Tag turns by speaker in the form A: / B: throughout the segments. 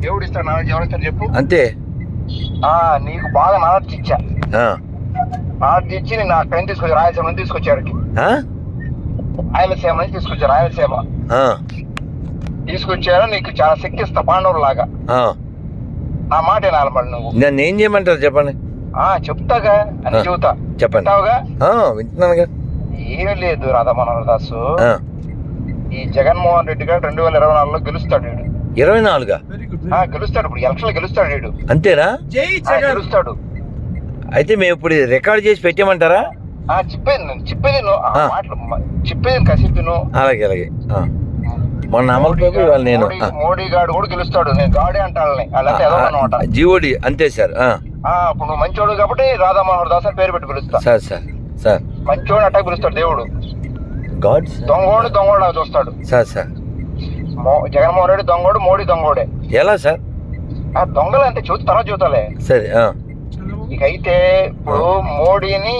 A: దేవుడు ఇస్తాడు నాలెడ్జ్ ఎవరు ఇస్తారు చెప్పు.
B: అంతే.
A: ఆ నీకు బాగా నాలెడ్జ్ ఇచ్చా.
B: ఆ,
A: నాలెడ్జ్ ఇచ్చి నేను అక్కడ నుంచి తీసుకొచ్చి రాయలసీమ నుంచి తీసుకొచ్చారు
B: ఆ?
A: రాయలసీమ నుంచి తీసుకొచ్చారు రాయలసీమ.
B: ఆ,
A: తీసుకొచ్చారు నీకు చాలా శక్తి ఇస్తా పాండవులు లాగా.
B: ఆ.
A: నా మాట వినాలి నువ్వు.
B: నన్ను ఏం చేయమంటారు చెప్పండి?
A: ఆ చెప్తాగా అని. చెబుతా.
B: చెప్పండి. వింటున్నానుగా
A: ఏమీ లేదు రాధా మనోహర్ దాసు. ఈ జగన్మోహన్ రెడ్డి గారు రెండు వేల ఇరవై నాలుగులో గెలుస్తాడు వీడు.
B: ఇరవై నాలుగా?
A: ఆ, గెలుస్తాడు ఇప్పుడు ఎలక్షన్ గెలుస్తాడు వీడు.
B: అంతేనా?
A: గెలుస్తాడు.
B: అయితే మేము ఇప్పుడు రికార్డ్ చేసి పెట్టామంటారా
A: ఆ చెప్పేది నేను చెప్పేది చెప్పేది
B: అలాగే అలాగే. ఆ. మొన్న అమలు నేను
A: మోడీ- గారు కూడా గెలుస్తాడు. నేను గాడే అంటాను
B: జీవోడి అంతే సార్ ఆ,
A: ఇప్పుడు నువ్వు మంచోడు కాబట్టి రాధా మనోహర్ దాస్ అని పేరు పెట్టి పిలుస్తా.
B: Sir sir sir.
A: మంచోడు అట్టా పిలుస్తాడు దేవుడు.
B: గాడ్
A: దొంగోడు దొంగోడు చూస్తాడు.
B: Sir sir.
A: జగన్మోహన్ రెడ్డి దొంగోడు మోడీ దొంగోడే.
B: ఎలా సార్?
A: ఆ దొంగలు అంటే చూసి తర్వాత చూతాలే.
B: సరే
A: ఇక అయితే ఇప్పుడు మోడీని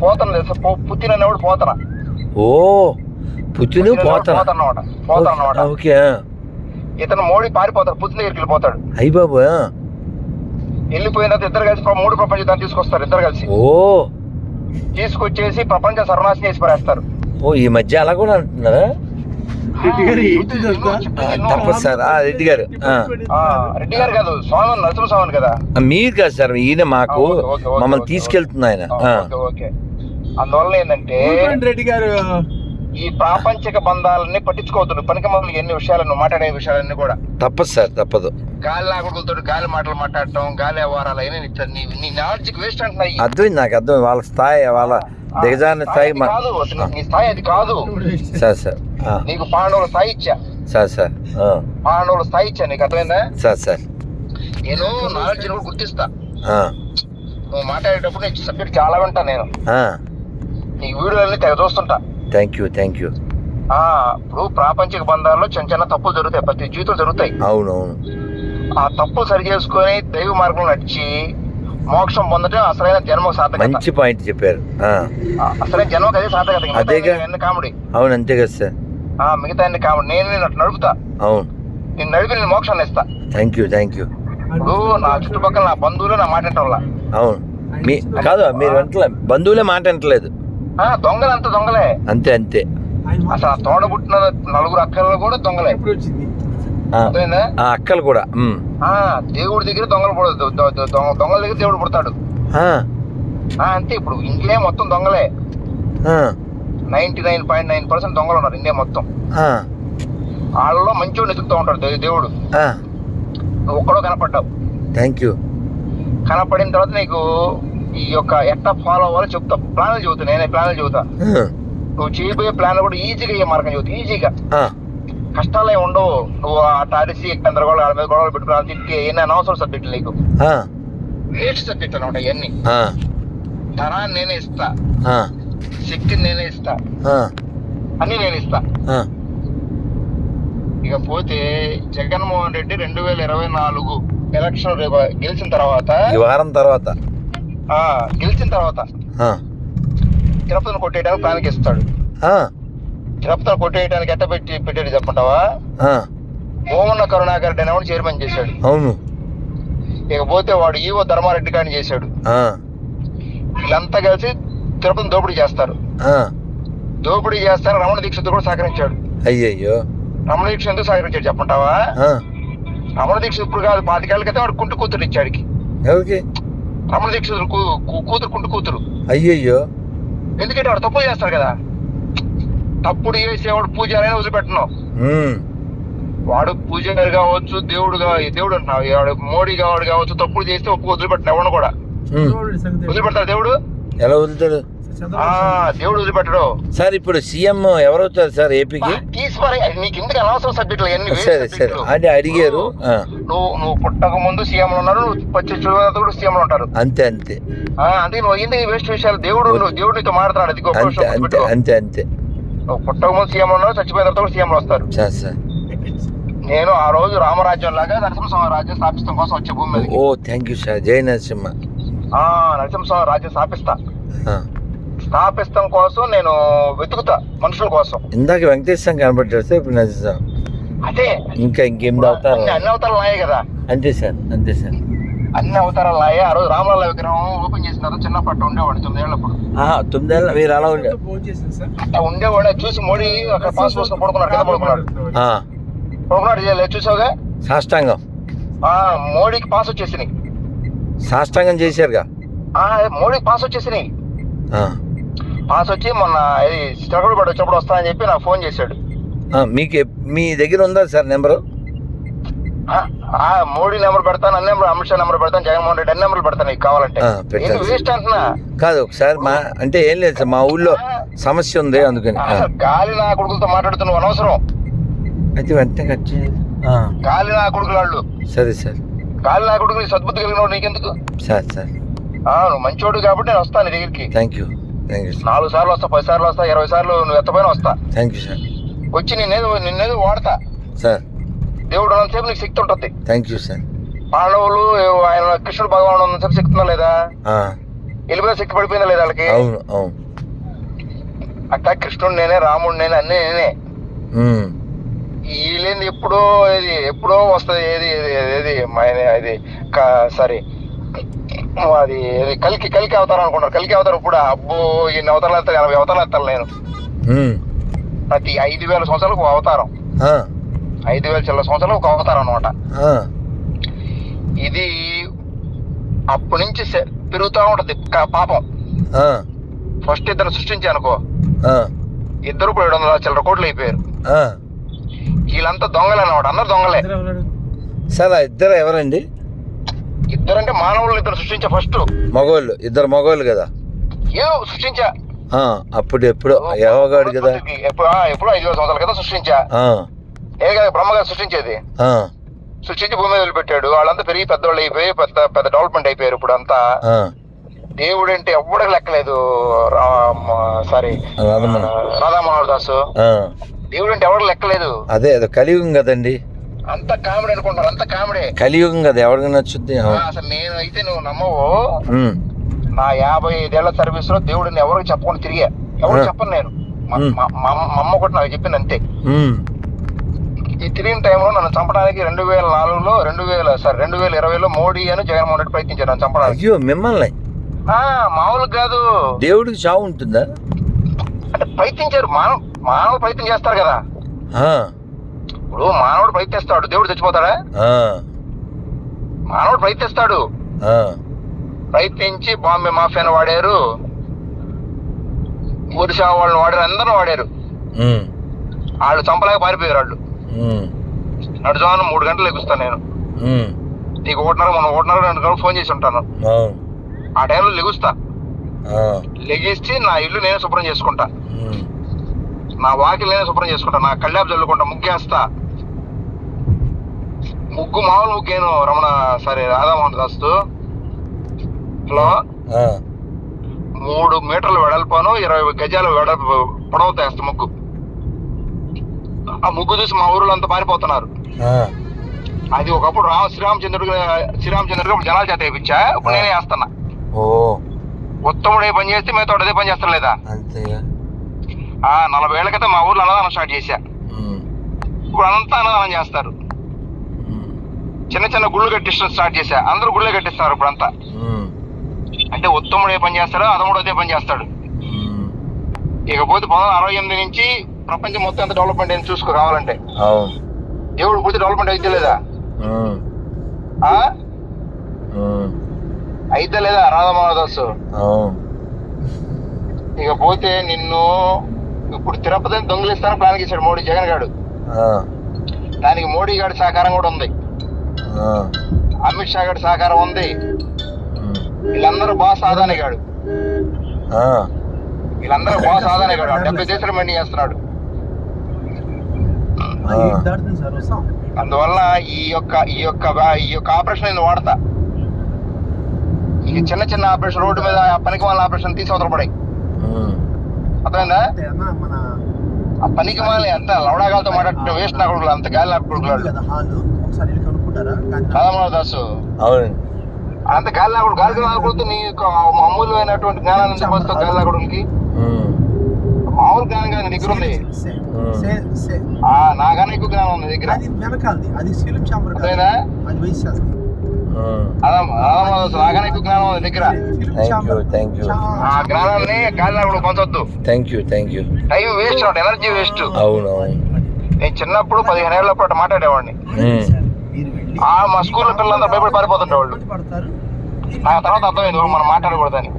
A: పోతన తెలుసా? పుతిన్ అనేవాడు పోతన.
B: ఓ పుచ్చును పోతాను.
A: పోతన్నమాట పోతన అనమాట
B: ఓకే.
A: ఇతను మోడీ పారిపోతాడు పుతిన్ దగ్గరికి వెళ్ళిపోతాడు.
B: అయ్యి బాబు.
A: వెళ్ళిపోయిన ఇద్దరు కలిసి మూడు ప్రపంచ యుద్ధాన్ని తీసుకొస్తారు ఇద్దరు కలిసి.
B: ఓ.
A: తీసుకొచ్చేసి ప్రపంచ సర్వనాశనం చేసి పడేస్తారు.
B: ఓ ఈ మధ్య అలా కూడా అంటున్నారా? తప్పదు సార్. ఆ, రెడ్డి గారు ఆ.
A: ఆ, రెడ్డి గారు కాదు స్వామి నరసింహస్వామి కదా?
B: ఆ, మీరు కాదు సార్ ఈయన మాకు
A: ఆ, ఓకే, ఓకే, ఓకే,
B: మమ్మల్ని
A: ఓకే,
B: తీసుకెళ్తుంది ఆయన.
A: ఆ,
B: ఆ.
A: Okay okay. అందువల్ల ఏంటంటే
C: రెడ్డి గారు
A: ఈ ప్రాపంచిక బంధాలని పట్టించుకోవద్దు. పనికి మొదలు ఎన్ని విషయాలను మాట్లాడే విషయాలన్నీ కూడా.
B: తప్పదు సార్ తప్పదు.
A: గాలి లాగుడులతో గాలి మాటలు మాట్లాడటం గాలి వ్యవహారాలు అయినా నీ నీ నీ నాలెడ్జ్కి వేస్ట్ అంటున్నాయి.
B: అర్థమైంది నాకు అర్థం వాళ్ళ స్థాయి వాళ్ళ దిగజారిన స్థాయి మా-
A: కాదు అసలు నీ స్థాయి అది కాదు.
B: Sir sir.
A: నీకు పాండవుల స్థాయి ఇచ్చా
B: సార్. సార్
A: పాండవుల స్థాయి ఇచ్చా నీకు అర్థమైందా?
B: Sir sir.
A: నేను నాలెడ్జ్ కూడా గుర్తిస్తా నువ్వు మాట్లాడేటప్పుడు నీ సబ్జెక్ట్ చాలా వింటా నేను. నీ వీడియోలన్నీ తెగ చూస్తుంటా.
B: Thank you thank you.
A: ఇప్పుడు ప్రాపంచిక బంధాల్లో చిన్న చిన్న తప్పులు జరుగుతాయి. ప్రతి జీవితం జరుగుతాయి.
B: అవును అవును
A: ఆ తప్పులు సరి చేసుకొని దైవ మార్గంలో నడిచి మోక్షం పొందడం అసలైన జన్మ సార్థకత.
B: మంచి పాయింట్ చెప్పారు.
A: అసలైన జన్మకు అదే
B: అదేగా.
A: అన్ని కామెడీ.
B: అవును అంతే కదా సార్.
A: మిగతా అన్ని కామెడీ నేను నేను అట్లా నడుపుతా.
B: అవును.
A: నేను నడిపి నేను మోక్షాన్ని ఇస్తా.
B: థ్యాంక్ యూ థ్యాంక్ యూ
A: ఇప్పుడు నా చుట్టుపక్కల నా బంధువులు నా మాట వింటోళ్ళ
B: అవును. మీ కాదు మీరు వెంటలే. బంధువులే మాట వింటలేదు.
A: ఆ దొంగలు అంత దొంగలే.
B: అంతే అంతే.
A: అసలు ఆ తోడబుట్టిన నలుగురు అక్కలు కూడా దొంగలే.
B: ఆ, ఆ అక్కలు కూడా.
A: ఆ దేవుడి దగ్గర దొంగలు పుడదు దొంగల దగ్గర దేవుడు పుడతాడు.
B: ఆ,
A: ఆ అంతే. ఇప్పుడు ఇండియా మొత్తం దొంగలే.
B: ఆ,
A: ninety nine point nine percent దొంగలు ఉన్నారు ఇండియా మొత్తం. వాళ్ళలో మంచోడు ఎదుగుతూ ఉంటాడు దేవుడు. ఒక్కడో కనపడ్డావు.
B: థ్యాంక్ యూ
A: కనపడిన తర్వాత నీకు ఈ యొక్క ఎట్లా ఫాలో అవ్వాలో చెప్తా. ప్లాన్లు చెబుతా నేనే ప్లాన్లు చెబుతా. నువ్వు చేయబోయే ప్లాన్ కూడా ఈజీగా అయ్యే మార్గం చెబుతా ఈజీగా కష్టాలే ఉండవు. నువ్వు ఆ టారిసి గందరగోళం వాళ్ళ మీద గొడవలు పెట్టుకుని తిట్టి ఎన్ని అనవసరం సబ్జెక్టులు నీకు. వేస్ట్ సబ్జెక్ట్ అనమాట ఇవన్నీ. ధనాన్ని నేనే ఇస్తా. శక్తిని నేనే ఇస్తా.
B: ఆ,
A: అన్ని నేను ఇస్తా. ఇక పోతే జగన్మోహన్ రెడ్డి రెండు వేల ఇరవై నాలుగు ఎలక్షన్ గెలిచిన తర్వాత
B: ఈ వారం తర్వాత.
A: గెలిచిన తర్వాత తిరుపతిని కొట్టేయడానికి ప్లాన్కి ఇస్తాడు తిరుపతిని కొట్టేయడానికి ఎట్ట పెట్టి పెట్టాడు చెప్పంటావా
B: ఆ,
A: ఓమన్న కరుణాకర్ రెడ్డి అనేవాడు చైర్మన్ చేశాడు?
B: అవును.
A: ఇకపోతే వాడు ఈవో ధర్మారెడ్డి గారిని చేశాడు. వీళ్ళంతా కలిసి తిరుపతిని దోపిడీ చేస్తారు.
B: ఆ.
A: దోపిడీ చేస్తారు రమణ దీక్షిత్ కూడా సహకరించాడు.
B: అయ్యయ్యో.
A: రమణ దీక్షిత్ ఎందుకు సహకరించాడు చెప్పంటావా రమణ దీక్షిత్ ఇప్పుడు కాదు పాతికేళ్ళ క్రితం వాడు కుంటు కూతురు ఇచ్చాడికి.
B: ఎవరికి?
A: రమణ దీక్షిత్ కూ- కూతురు కుంటు కూతురు.
B: అయ్యయ్యో.
A: ఎందుకంటే వాడు తప్పు చేస్తాడు కదా. తప్పుడు చేసేవాడు పూజారైనా వదిలిపెట్టను.
B: ఉమ్,
A: వాడు పూజారి కావచ్చు దేవుడు దేవుడు అంటున్నావు. వాడు మోడీ కావాడు కావచ్చు తప్పుడు చేస్తే ఒప్పు వదిలిపెట్టిన ఎవడు కూడా. వదిలిపెడతాడు దేవుడు?
B: ఎలా వదులుతాడు?
A: దేవుడు వదిలిపెట్టడు.
B: సార్ ఇప్పుడు సీఎం ఎవరవుతారు సార్ ఏపీకి?
A: తీసి మరి నీకు ఎందుకు అనవసరం సబ్జెక్టులు? ఎన్ని waste
B: సరే. సరే. అది అడిగారు
A: నువ్వు నువ్వు పుట్టక ముందు సీఎంలు ఉన్నారు నువ్వు వచ్చే చూడక కూడా సీఎంలు ఉంటారు.
B: అంతే అంతే.
A: ఆ, అందుకే నువ్వు ఎందుకు వేస్ట్ విషయాలు? దేవుడు నువ్వు దేవుడు నీతో మాట్లాడు అది
B: అంతే అంతే. అంతే అంతే.
A: నువ్వు పుట్టక ముందు సీఎంలు ఉన్నారు చచ్చిపోయిన తర్వాత కూడా సీఎంలు వస్తారు.
B: Sir sir.
A: నేను ఆ రోజు రామరాజ్యం లాగా నరసింహస్వామి రాజ్యం స్థాపిస్తాం కోసం వచ్చే భూమి.
B: ఓ థ్యాంక్ యూ సార్. జై నరసింహ.
A: ఆ నరసింహస్వామి రాజ్యం స్థాపిస్తా. స్థాపిస్తాం కోసం నేను వెతుకుతా మనుషుల కోసం.
B: ఇందాక వెంకటేశ్వరం కనబడ్డాడు సార్ ఇప్పుడు నరసింహ
A: అదే.
B: ఇంకా ఇంకేం తాగుతారు
A: అన్ని అవతారాలు నాయే కదా.
B: అంతే సార్ అంతే సార్.
A: అన్ని అవతారాలు నాయే. ఆ రోజు రామలాల విగ్రహం ఓపెన్ చేసిన తర్వాత చిన్న పట్ట ఉండేవాడు తొమ్మిదేళ్ళప్పుడు
B: తొమ్మిదేళ్ళ మీరు అలా ఉండే
C: ఫోన్ చేసింది సార్.
A: అట్లా ఉండేవాడు చూసి మోడీ అక్కడ పాస్ పోసుకొని పడుకున్నాడు కింద పడుకున్నాడు.
B: ఆ,
A: పడుకున్నాడు చేయలేదు చూసావుగా?
B: సాష్టాంగం.
A: ఆ మోడీకి పాస్ వచ్చేసినాయి.
B: సాష్టాంగం చేశారుగా?
A: ఆ మోడీకి పాస్ వచ్చేసినాయి.
B: ఆ,
A: పాస్ వచ్చి మొన్న ఇది శ్రగడపడి వచ్చినప్పుడు వస్తానని చెప్పి నాకు ఫోన్ చేశాడు.
B: మీకు మీ దగ్గర ఉందా సార్ నెంబరు?
A: ఆ, ఆ మోడీ నెంబర్ పెడతాను అన్ని నెంబర్ అమిత్ షా నెంబర్ పెడతాను జగన్మోహన్ రెడ్డి అన్ని నెంబర్లు పెడతాను నీకు కావాలంటే. వేస్ట్ అంటున్నా?
B: కాదు ఒకసారి మా అంటే ఏం లేదు సార్ మా ఊళ్ళో సమస్య ఉంది అందుకని.
A: గాలి నా కొడుకులతో మాట్లాడుతున్నావు అనవసరం.
B: అయితే వెంటనే కట్
A: గాలి నా కొడుకులు వాళ్ళు.
B: సరే సార్.
A: గాలి నా కొడుకు నీ సద్బుద్ధి కలిగినోడు నీకెందుకు?
B: Sir sir.
A: మంచోడు కాబట్టి నేను వస్తాను దగ్గరికి.
B: థ్యాంక్ యూ
A: నాలుగు సార్లు వస్తా పది సార్లు వస్తా ఇరవై సార్లు నువ్వు ఎత్తపోయినా వస్తా.
B: థ్యాంక్ యూ సార్
A: వచ్చి నిన్నేది నిన్నేది వాడతా.
B: సార్
A: దేవుడు ఉన్నంతసేపు నీకు శక్తి ఉంటుంది.
B: థ్యాంక్ యూ సార్
A: పాండవులు ఆయన కృష్ణుడు భగవాన్ ఉన్నంతసేపు శక్తి ఉందా లేదా? వెళ్ళిపోయిన శక్తి పడిపోయిందా లేదా వాళ్ళకి?
B: అవును అవును.
A: అట్లా కృష్ణుడు నేనే రాముడు నేనే అన్నీ నేనే.
B: ఉమ్,
A: వీళ్ళేంది ఎప్పుడో ఇది ఎప్పుడో వస్తుంది ఏది ఏది ఏది ఇది సారీ అది కలికి కలికి అవతారం అనుకుంటారు. కలికి అవతారం ఇప్పుడు అబ్బో ఇన్ని అవతారాలు ఎత్తాను ఎనభై అవతారాలు ఎత్తాను నేను. ప్రతి ఐదు వేల సంవత్సరాలకు ఒక అవతారం.
B: ఆ,
A: ఐదు వేల చిల్లర సంవత్సరాలు ఒక అవతారం అనమాట
B: ఆ,
A: ఇది అప్పటి నుంచి పెరుగుతూ ఉంటది. పాపం.
B: ఆ,
A: ఫస్ట్ ఇద్దరు సృష్టించానుకో
B: ఆ,
A: ఇద్దరు ఇప్పుడు ఏడు వందల చిల్లర కోట్లు అయిపోయారు.
B: ఆ.
A: వీళ్ళంతా దొంగలే అనమాట అందరు దొంగలే?
B: సార్ ఇద్దరు ఎవరండి?
A: ఇద్దరంటే మానవులు ఇద్దరు సృష్టించా ఫస్ట్.
B: మగోళ్ళు ఇద్దరు మగోళ్ళు కదా?
A: ఏదో సృష్టించా.
B: ఆ, అప్పుడు ఎప్పుడు యహోగాడు కదా?
A: ఎప్పుడు ఐదు వేల సంవత్సరాల కదా సృష్టించా. ఏ కదా బ్రహ్మగారు సృష్టించేది? సృష్టించి భూమి వదిలిపెట్టాడు. వాళ్ళంతా పెరిగి పెద్దవాళ్ళు అయిపోయి పెద్ద పెద్ద డెవలప్మెంట్ అయిపోయారు ఇప్పుడు అంతా. దేవుడు అంటే ఎవ్వడికి లెక్కలేదు. సారీ.
B: రాధమోహన్.
A: దాసు. దేవుడు అంటే ఎవరికి లెక్కలేదు.
B: అదే అదే కలియుగం కదండి.
A: అంత కామెడీ అనుకుంటారు అంత కామెడీ.
B: కలియుగం కదా ఎవరికి నచ్చుద్ది.
A: అసలు నేను అయితే నువ్వు నమ్మవు. నా యాభై ఐదేళ్ళ సర్వీస్లో దేవుడిని ఎవరికి చెప్పకుండా తిరిగా. ఎవరు. చెప్పను నేను. మా అమ్మ కూడా నాకు చెప్పింది అంతే. ఈ తిరిగిన టైంలో నన్ను చంపడానికి రెండు వేల నాలుగులో రెండు వేల సారీ రెండు వేల ఇరవైలో మోడీ అని జగన్మోహన్ రెడ్డి ప్రయత్నించారు నన్ను చంపడానికి.
B: అయ్యో మిమ్మల్ని.
A: మామూలు కాదు.
B: దేవుడికి చావు ఉంటుందా?
A: అంటే ప్రయత్నించారు మానవ మానవుడు ప్రయత్నం చేస్తారు కదా. ఇప్పుడు మానవుడు ప్రయత్నిస్తాడు. దేవుడు చచ్చిపోతాడా? మానవుడు ప్రయత్నిస్తాడు. ప్రయత్నించి బాంబే మాఫియాను వాడారు. ఒరిసా వాళ్ళని వాడారు. అందరూ వాడారు. వాళ్ళు చంపలేక పారిపోయారు వాళ్ళు. నడుజాను మూడు గంటలు లెగుస్తాను నేను. నీకు ఒకటిన్నర మనం ఒకటిన్నర రెండు గంటలు ఫోన్ చేసి ఉంటాను. ఆ టైంలో లెగుస్తా. లెగిస్తే నా ఇల్లు నేనే శుభ్రం చేసుకుంటా. నా వాకిలు నేనే శుభ్రం చేసుకుంటా. నా కళ్ళాపు చల్లుకుంటా. ముగ్గేస్తా. ముగ్గు మామూలు ముగ్గేను రమణ సరే రాధామోహన్ దాస్తు హలో? మూడు మీటర్లు వెడల్పాను ఇరవై గజాలు వెడల్పు పొడవుతా వేస్తా ముగ్గు. ఆ ముగ్గు చూసి మా ఊరిలో అంతా పారిపోతున్నారు అది ఒకప్పుడు రామ శ్రీరామచంద్రుడు శ్రీరామచంద్రుడు ఇప్పుడు జనాల చేత వేయించా ఇప్పుడు నేనే వేస్తున్నా ఉత్తముడు ఏ పని చేస్తే మిగతా అదే పని చేస్తాను లేదా? నలభై ఏళ్ళ క్రితం మా ఊర్లో అన్నదానం స్టార్ట్ చేశా. ఇప్పుడు అంతా అన్నదానం చేస్తారు. చిన్న చిన్న గుళ్ళు కట్టించడం స్టార్ట్ చేశా. అందరూ గుళ్ళే కట్టిస్తున్నారు ఇప్పుడు అంతా
B: ఉమ్,
A: అంటే ఉత్తముడు ఏ పని చేస్తాడో అదముడు అదే పని చేస్తాడు. ఇకపోతే పంతొమ్మిది అరవై ఎనిమిది నుంచి ప్రపంచం మొత్తం ఎంత డెవలప్మెంట్ అయింది చూసుకో కావాలంటే.
B: అవును.
A: దేవుడు పూర్తి డెవలప్మెంట్ అయితే లేదా? అయితే లేదా? రాధామోహదాసు
B: అవును.
A: ఇకపోతే నిన్ను ఇప్పుడు తిరుపతిని దొంగిలిస్తాను ప్లాన్ చేశాడు మోడీ జగన్ గారు దానికి మోడీ గారి సహకారం కూడా ఉంది. అమిత్ షా గారి సహకారం ఉంది. వీళ్ళందరూ ఆదాని గాడు.
B: ఆ,
A: వీళ్ళందరూ బాస్ ఆదాని గాడు. డెబ్బై దేశాలు మెయింటైన్ చేస్తున్నాడు. అందువల్ల ఈ యొక్క ఈ యొక్క ఈ యొక్క ఆపరేషన్ నేను వాడతా. ఈ చిన్న చిన్న ఆపరేషన్ రోడ్డు మీద ఆ పనికి వాళ్ళ ఆపరేషన్ తీసి అవతల పడాయి
B: ఉమ్,
A: అర్థమైందా?
C: అంటే అన్న మన
A: ఆ పనికి మాలి అంత లవడాగాలతో మాట్లాడితే వేస్ట్ నా కొడుకులు అంత గాలి నా కొడుకులు
C: ఒకసారి వెళ్ళి కనుక్కుంటారా? కానీ
A: రాధామోహన్ దాసు.
B: అవునండి
A: అంత గాలి కొడుకు గాలి నా యొక్క అమూల్యమైనటువంటి జ్ఞానాన్ని సంపాదిస్తావు గాలి
B: ఉమ్,
A: మామూలు మామూలు జ్ఞానం కాదు దగ్గర ఉంది నాకన్నా ఎక్కువ జ్ఞానం ఉంది దగ్గర.
C: అది వెనకాలది. అది శీలం చాంబర్ కాదు.
A: అదేనా?
C: అది వైశాస్త్రి
A: అదా అదా నాకన్నా ఎక్కువ జ్ఞానం ఉంది నీ దగ్గర.
B: థ్యాంక్ యూ
A: ఆ జ్ఞానాన్ని
B: thank you thank you
A: time waste energy waste
B: అవును
A: నేను చిన్నప్పుడు పదిహేను ఏళ్ళ పాటు మాట్లాడేవాడిని. మా స్కూల్లో పిల్లలందరూ భయపడి పారిపోతుండే వాళ్ళు. ఆ తర్వాత అర్థమైంది మనం మాట్లాడకూడదని.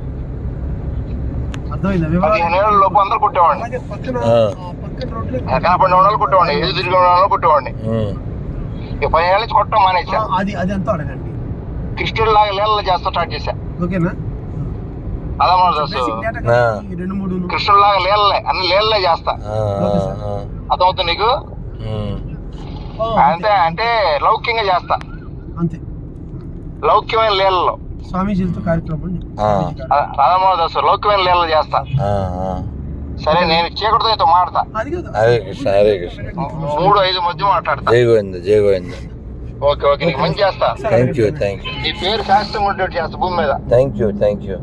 A: పదిహేను ఏళ్ళ లోపు అందరూ కుట్టేవాడిని. కనపడిన వాళ్ళు కుట్టేవాడిని. ఎదురు తిరిగిన వాళ్ళు కుట్టేవాడిని. ఇక పదిహేను నుంచి కొట్టడం మానేసా.
C: అది అది ఎంతో అడగండి.
A: క్రిస్టియన్ లాగా లేళ్ళ చేస్తా స్టార్ట్ చేశా.
C: ఓకేనా? ఈ రెండు మూడు
A: కృష్ణుడు లాగా లేళ్ళే అన్ని లేళ్ళే చేస్తా. అర్థమవుతుంది నీకు? అంతే అంటే లౌక్యంగా చేస్తా.
C: అంతే.
A: లౌక్యమైన లేళ్ళలో
C: స్వామీజీలతో కార్యక్రమం
B: ఆ.
A: రాధామోహన్ దాస్ లౌక్యమైన లేళ్ళలో చేస్తా. సరే నేను చీకటితో నీతో మాడతా.
C: అది కాదు.
B: హరే కృష్ణ హరే కృష్ణ.
A: మూడు ఐదు మధ్య మాట్లాడతా.
B: జై గోవింద జై గోవింద.
A: ఓకే ఓకే నీకు మంచి చేస్తా.
B: థ్యాంక్ యూ థ్యాంక్ యూ
A: నీ పేరు శాస్త్రం ఉండేట్టు చేస్తా భూమి మీద.
B: Thank you thank you